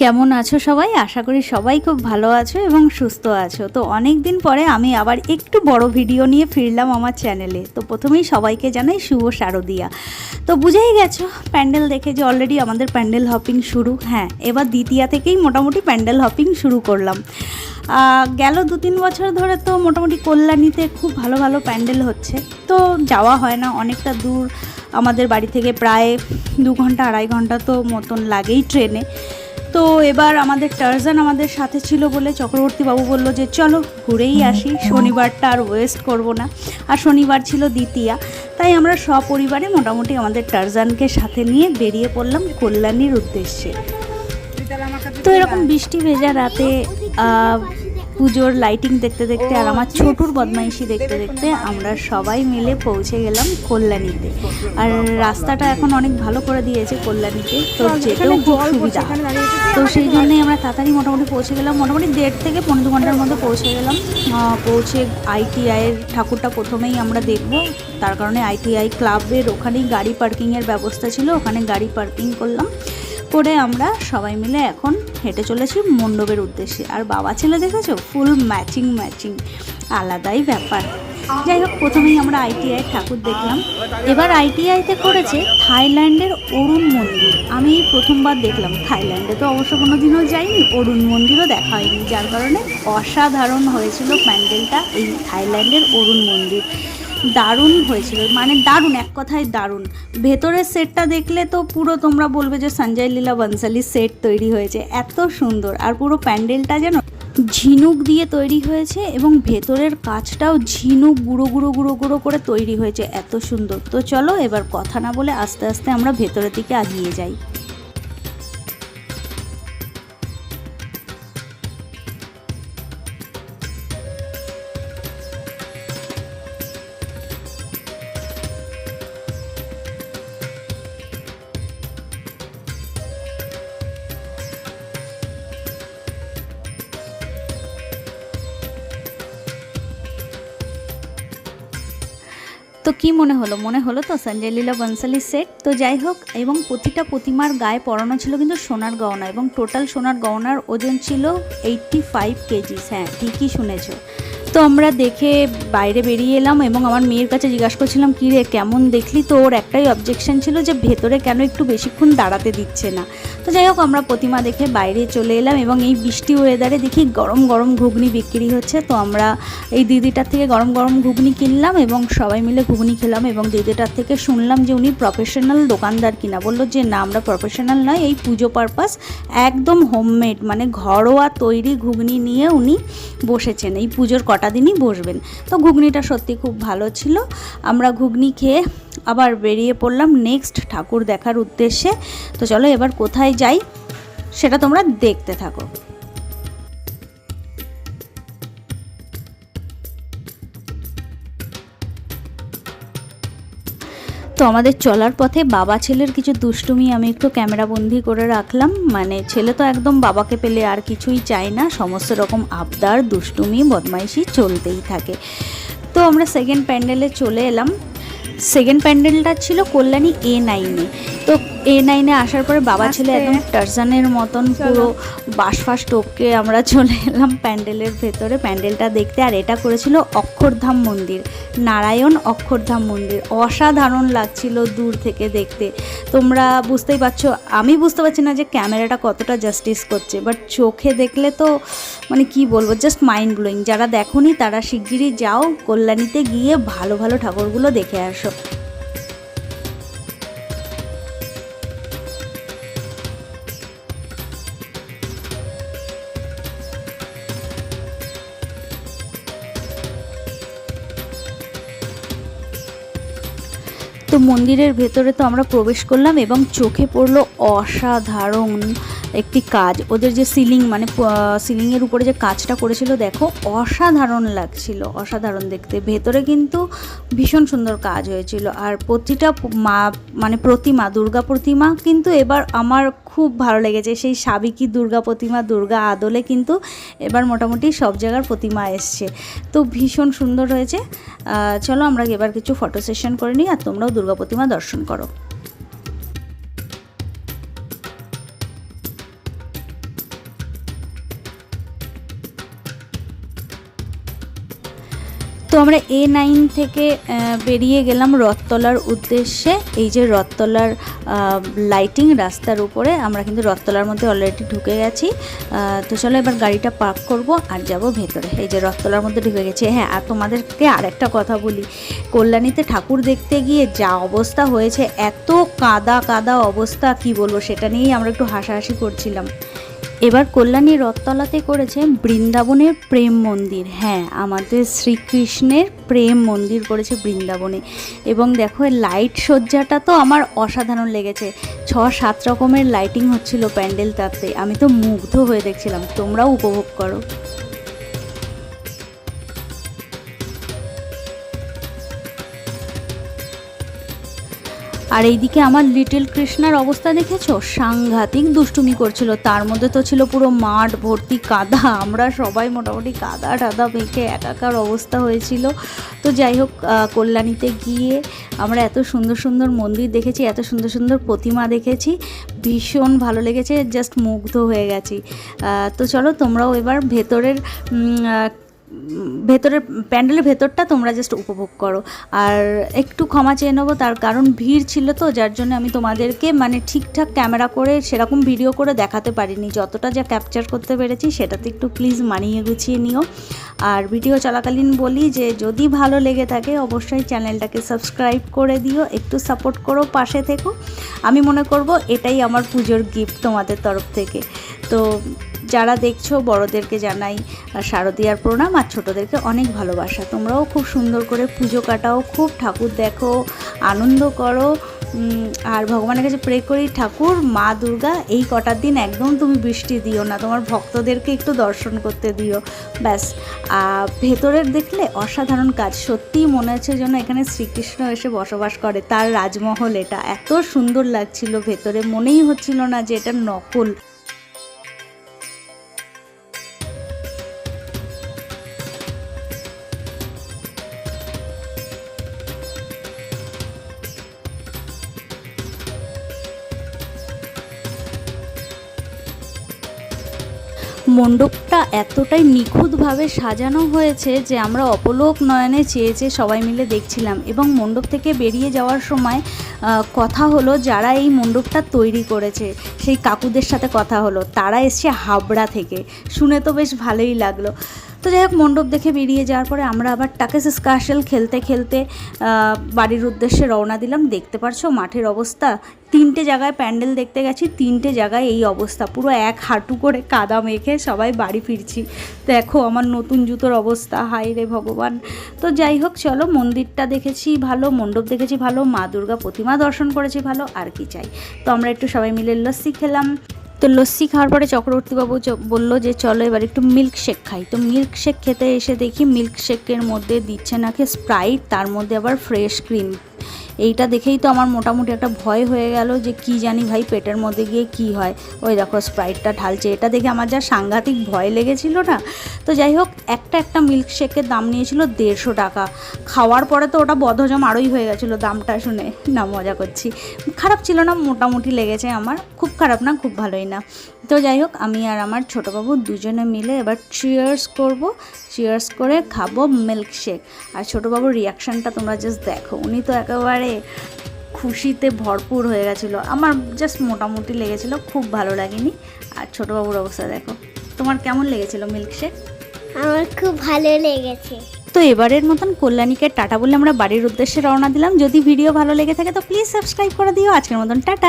কেমন আছো সবাই? আশা করি সবাই খুব ভালো আছো এবং সুস্থ আছো। তো অনেক দিন পরে আমি আবার একটু বড় ভিডিও নিয়ে ফিরলাম আমার চ্যানেলে তো প্রথমেই সবাইকে জানাই শুভ শারদিয়া। তো বুঝেই গেছো, প্যান্ডেল দেখে যে অলরেডি আমাদের প্যান্ডেল হপিং শুরু। হ্যাঁ এবার দ্বিতীয়া থেকেই মোটামুটি প্যান্ডেল হপিং শুরু করলাম। গেল দু তিন বছর ধরে তো মোটামুটি কল্যাণীতে খুব ভালো ভালো প্যান্ডেল হচ্ছে। তো যাওয়া হয় না, অনেকটা দূর। আমাদের বাড়ি থেকে প্রায় দু ঘণ্টা, আড়াই ঘণ্টা তো মতন লাগেই ট্রেনে। তো এবার আমাদের টার্জান আমাদের সাথে ছিল বলে চক্রবর্তী বাবু বলল যে চলো ঘুরেই আসি। শনিবারটা আর ওয়েস্ট করব না। আর শনিবার ছিল দ্বিতীয়া। তাই আমরা সপরিবারে মোটামুটি আমাদের টার্জানকে সাথে নিয়ে বেরিয়ে পড়লাম কল্যাণীর উদ্দেশ্যে। তো এরকম বৃষ্টি ভেজা রাতে পুজোর লাইটিং দেখতে দেখতে আর আমার ছোটুর বদমাইশি দেখতে দেখতে আমরা সবাই মিলে পৌঁছে গেলাম কল্যাণীতে আর রাস্তাটা এখন অনেক ভালো করে দিয়েছে কল্যাণীতে তো যেতেও খুব সুবিধা তো সেই জন্যই আমরা তাড়াতাড়ি মোটামুটি পৌঁছে গেলাম মোটামুটি দেড় থেকে পনেরো ঘণ্টার মধ্যে পৌঁছে গেলাম পৌঁছে আইটিআইয়ের ঠাকুরটা প্রথমেই আমরা দেখব তার কারণে আইটিআই ক্লাবের ওখানেই গাড়ি পার্কিংয়ের ব্যবস্থা ছিল ওখানে গাড়ি পার্কিং করলাম করে আমরা সবাই মিলে এখন হেঁটে চলেছি মণ্ডপের উদ্দেশ্যে। আর বাবা ছেলে দেখেছ? ফুল ম্যাচিং ম্যাচিং আলাদাই ব্যাপার। যাই হোক, প্রথমেই আমরা আইটিআই ঠাকুর দেখলাম। এবার আইটিআইতে করেছে থাইল্যান্ডের অরুণ মন্দির। আমি প্রথমবার দেখলাম। থাইল্যান্ডে তো অবশ্য কোনো দিনও যাইনি, অরুণ মন্দিরও দেখা হয়নি। যার কারণে অসাধারণ হয়েছিল প্যান্ডেলটা, এই থাইল্যান্ডের অরুণ মন্দির। দারুণ হয়েছিল। মানে দারুণ, এক কথায় দারুণ। ভেতরের সেটটা দেখলে তো পুরো তোমরা বলবে যে সঞ্জয় লীলা বনসালির সেট তৈরি হয়েছে। এত সুন্দর। আর পুরো প্যান্ডেলটা যেন ঝিনুক দিয়ে তৈরি হয়েছে এবং ভেতরের কাজটাও ঝিনুক গুঁড়ো গুঁড়ো গুঁড়ো গুঁড়ো করে তৈরি হয়েছে। এত সুন্দর। তো চলো এবার কথা না বলে আস্তে আস্তে আমরা ভেতরের দিকে এগিয়ে যাই। তো কি মনে হলো? মনে হলো তো সঞ্জয় লীলা বনসালি সেট তো যাই হোক, এবং প্রতিটা প্রতিমার গায়ে পরানো ছিল কিন্তু সোনার গহনা, এবং টোটাল সোনার গহনার ওজন ছিল এইটটি ফাইভ কেজিস হ্যাঁ ঠিকই শুনেছো। তো আমরা দেখে বাইরে বেরিয়ে এলাম এবং আমার মেয়ের কাছে জিজ্ঞাসা করছিলাম, কী রে, কেমন দেখলি? তো ওর একটাই অবজেকশন ছিল যে ভেতরে কেন একটু বেশিক্ষণ দাঁড়াতে দিচ্ছে না। তো যাই হোক, আমরা প্রতিমা দেখে বাইরে চলে এলাম এবং এই বৃষ্টি ওয়েদারে দেখি গরম গরম ঘুগনি বিক্রি হচ্ছে। তো আমরা এই দিদিটার থেকে গরম গরম ঘুগনি কিনলাম এবং সবাই মিলে ঘুগনি খেলাম এবং দিদিটার থেকে শুনলাম যে উনি প্রফেশনাল দোকানদার কিনা। বলল যে, না, আমরা প্রফেশনাল নয়, এই পুজো পারপাস একদম হোমমেড মানে ঘরোয়া তৈরি ঘুগনি নিয়ে উনি বসেছেন। এই পুজোর কটা দিনই বসবেন। তো ঘুগনিটা সত্যি খুব ভালো ছিল। আমরা ঘুগনি খেয়ে আবার বেরিয়ে পড়লাম নেক্সট ঠাকুর দেখার উদ্দেশ্যে। তো চলো এবার কোথায় যাই, সেটা তোমরা দেখতে থাকো। তো আমাদের চলার পথে বাবা ছেলের কিছু দুষ্টুমি আমি একটু ক্যামেরা বন্দি করে রাখলাম। মানে ছেলে তো একদম বাবাকে পেলে আর কিছুই চায় না। সমস্ত রকম আবদার, দুষ্টুমি, বদমাইশি চলতেই থাকে। তো আমরা সেকেন্ড প্যান্ডেলে চলে এলাম। সেকেন্ড প্যান্ডেলটা ছিল কল্যাণী এ। নাইনে তো এ নাইনে আসার পরে বাবা ছেলে একদম টার্জানের মতন পুরো বাস ফাস টপকে আমরা চলে এলাম প্যান্ডেলের ভেতরে। প্যান্ডেলটা দেখতে আর এটা করেছিল অক্ষরধাম মন্দির নারায়ণ অক্ষরধাম মন্দির। অসাধারণ লাগছিল দূর থেকে দেখতে। তোমরা বুঝতেই পারছ আমি বুঝতে পারছি না যে ক্যামেরাটা কতটা জাস্টিস করছে বাট চোখে দেখলে তো মানে কি বলব জাস্ট মাইন্ড ব্লোয়িং যারা দেখোনি তারা শিগগিরই যাও কল্যাণীতে গিয়ে ভালো ভালো ঠাকুরগুলো দেখে আসো। তো মন্দিরের ভেতরে তো আমরা প্রবেশ করলাম এবং চোখে পড়ল অসাধারণ একটি কাজ। ওদের যে সিলিং মানে সিলিংয়ের উপরে যে কাজটা করেছিল, দেখো, অসাধারণ লাগছিল, অসাধারণ দেখতে। ভেতরে কিন্তু ভীষণ সুন্দর কাজ হয়েছিল। আর প্রতিটা মা মানে প্রতিমা, দুর্গা প্রতিমা কিন্তু এবার আমার খুব ভালো লেগেছে। সেই সাবিকি দুর্গা প্রতিমা, দুর্গা আদলে কিন্তু এবার মোটামুটি সব জায়গার প্রতিমা এসছে। তো ভীষণ সুন্দর হয়েছে। চলো আমরা এবার কিছু ফটো সেশন করে নিই, আর তোমরাও দুর্গা প্রতিমা দর্শন করো। আমরা এ নাইন থেকে বেরিয়ে গেলাম রথতলার উদ্দেশ্যে। এই যে রথতলার লাইটিং রাস্তার উপরে, আমরা কিন্তু রথতলার মধ্যে অলরেডি ঢুকে গেছি। তো চলো এবার গাড়িটা পার্ক করব আর যাব ভেতরে। এই যে রথতলার মধ্যে ঢুকে গেছি। হ্যাঁ আর তোমাদেরকে আরেকটা কথা বলি। কল্যাণীতে ঠাকুর দেখতে গিয়ে যা অবস্থা হয়েছে, এত কাদা কাদা অবস্থা, কি বলব, সেটা নিয়েই আমরা একটু হাসাহাসি করছিলাম। এবার কল্যাণী রথতলাতে করেছে বৃন্দাবনের প্রেম মন্দির। হ্যাঁ আমাদের শ্রীকৃষ্ণের প্রেম মন্দির করেছে বৃন্দাবনে। এবং দেখো লাইট সজ্জাটা তো আমার অসাধারণ লেগেছে। ছ, সাত রকমের লাইটিং হচ্ছিল প্যান্ডেলটাতে। আমি তো মুগ্ধ হয়ে দেখছিলাম। তোমরাও উপভোগ করো। আর এইদিকে আমার লিটল কৃষ্ণার অবস্থা দেখেছ? সাংঘাতিক দুষ্টুমি করছিল। তার মধ্যে তো ছিল পুরো মাঠ ভর্তি কাদা। আমরা সবাই মোটামুটি কাদা টাদা মেখে একাকার অবস্থা হয়েছিল। তো যাই হোক কল্যাণীতে গিয়ে আমরা এত সুন্দর সুন্দর মন্দির দেখেছি, এত সুন্দর সুন্দর প্রতিমা দেখেছি। ভীষণ ভালো লেগেছে জাস্ট মুগ্ধ হয়ে গেছি। তো চলো তোমরাও এবার ভেতরের ভেতরের প্যান্ডেলের ভেতরটা তোমরা জাস্ট উপভোগ করো। আর একটু ক্ষমা চেয়ে নেব, তার কারণ ভিড় ছিল তো, যার জন্য আমি তোমাদেরকে মানে ঠিকঠাক ক্যামেরা করে সেরকম ভিডিও করে দেখাতে পারিনি। যতটা যা ক্যাপচার করতে পেরেছি, সেটাতে একটু প্লিজ মানিয়ে গুছিয়ে নিও। আর ভিডিও চলাকালীন বলি যে, যদি ভালো লেগে থাকে, অবশ্যই চ্যানেলটাকে সাবস্ক্রাইব করে দিও, একটু সাপোর্ট করো, পাশে থেকো। আমি মনে করব, এটাই আমার পুজোর গিফট তোমাদের তরফ থেকে। তো যারা দেখছ, বড়দেরকে জানাই শারদীয়ার প্রণাম আর ছোটোদেরকে অনেক ভালোবাসা। তোমরাও খুব সুন্দর করে পুজো কাটাও, খুব ঠাকুর দেখো, আনন্দ করো আর ভগবানের কাছে প্রে করি, ঠাকুর, মা দুর্গা, এই কটার দিন একদম তুমি বৃষ্টি দিও না, তোমার ভক্তদেরকে একটু দর্শন করতে দিও, ব্যাস। ভেতরের দেখলে অসাধারণ কাজ, সত্যিই মনে হচ্ছে যেন এখানে শ্রীকৃষ্ণ এসে বসবাস করে, তার রাজমহল এটা। এত সুন্দর লাগছিল ভেতরে, মনেই হচ্ছিল না যে এটা নকল। মণ্ডপটা এতটাই নিখুঁতভাবে সাজানো হয়েছে যে আমরা অপলোক নয়নে চেয়ে চেয়ে সবাই মিলে দেখছিলাম এবং মণ্ডপ থেকে বেরিয়ে যাওয়ার সময় কথা হলো যারা এই মণ্ডপটা তৈরি করেছে, সেই কাকুদের সাথে কথা হলো, তারা এসছে হাবড়া থেকে। শুনে তো বেশ ভালোই লাগল। তো যাই হোক, মণ্ডপ দেখে বেরিয়ে যাওয়ার পরে আমরা আবার টাকেস স্কার্শেল খেলতে খেলতে বাড়ির উদ্দেশ্যে রওনা দিলাম। দেখতে পারছ মাঠের অবস্থা। তিনটে জায়গায় প্যান্ডেল দেখতে গেছি, তিনটে জায়গায় এই অবস্থা। পুরো এক হাঁটু করে কাদা মেখে সবাই বাড়ি ফিরছি। দেখো আমার নতুন জুতোর অবস্থা হাই রে ভগবান। তো যাই হোক, চলো মন্দিরটা দেখেছি ভালো, মণ্ডপ দেখেছি ভালো, মা দুর্গা প্রতিমা দর্শন করেছি ভালো, আর কি চাই। তো আমরা একটু সবাই মিলে লস্যি খেলাম। তো লস্যি খাওয়ার পরে চক্রবর্তীবাবু বলল যে, চলো এবার একটু মিল্কশেক খাই। তো মিল্কশেক খেতে এসে দেখি মিল্কশেকের মধ্যে দিচ্ছে নাকি স্প্রাইট তার মধ্যে আবার ফ্রেশ ক্রিম এইটা দেখেই তো আমার মোটামুটি একটা ভয় হয়ে গেল যে কি জানি ভাই পেটের মধ্যে গিয়ে কি হয়। ওই দেখো স্প্রাইটটা ঢালছে। এটা দেখে আমার যা সাংঘাতিক ভয় লেগেছিল না। তো যাই হোক, একটা একটা মিল্কশেকের দাম নিয়েছিল দেড়শো টাকা। খাওয়ার পরে তো ওটা বদহজম আরোই হয়ে গেছিল দামটা শুনে। না, মজা করছি। খারাপ ছিল না, মোটামুটি লেগেছে আমার। খুব খারাপ না, খুব ভালোই না। তো যাই হোক আমি আর আমার ছোটো বাবু দুজনে মিলে এবার চিয়ার্স করব। চিয়ার্স করে খাব মিল্ক শেক আর ছোটো বাবুর রিয়াকশানটা তোমরা জাস্ট দেখো। উনি তো একেবারে খুশিতে ভরপুর হয়ে গেছিল। আমার জাস্ট মোটামুটি লেগেছিলো খুব ভালো লাগেনি। আর ছোটো বাবুর অবস্থা দেখো। তোমার কেমন লেগেছিলো মিল্ক শেক আমার খুব ভালো লেগেছে। তো এবারের মতন কল্যাণীকে টাটা বলে আমরা বাড়ির উদ্দেশ্যে রওনা দিলাম। যদি ভিডিও ভালো লেগে থাকে তো প্লিজ সাবস্ক্রাইব করে দিও। আজকের মতন টাটা।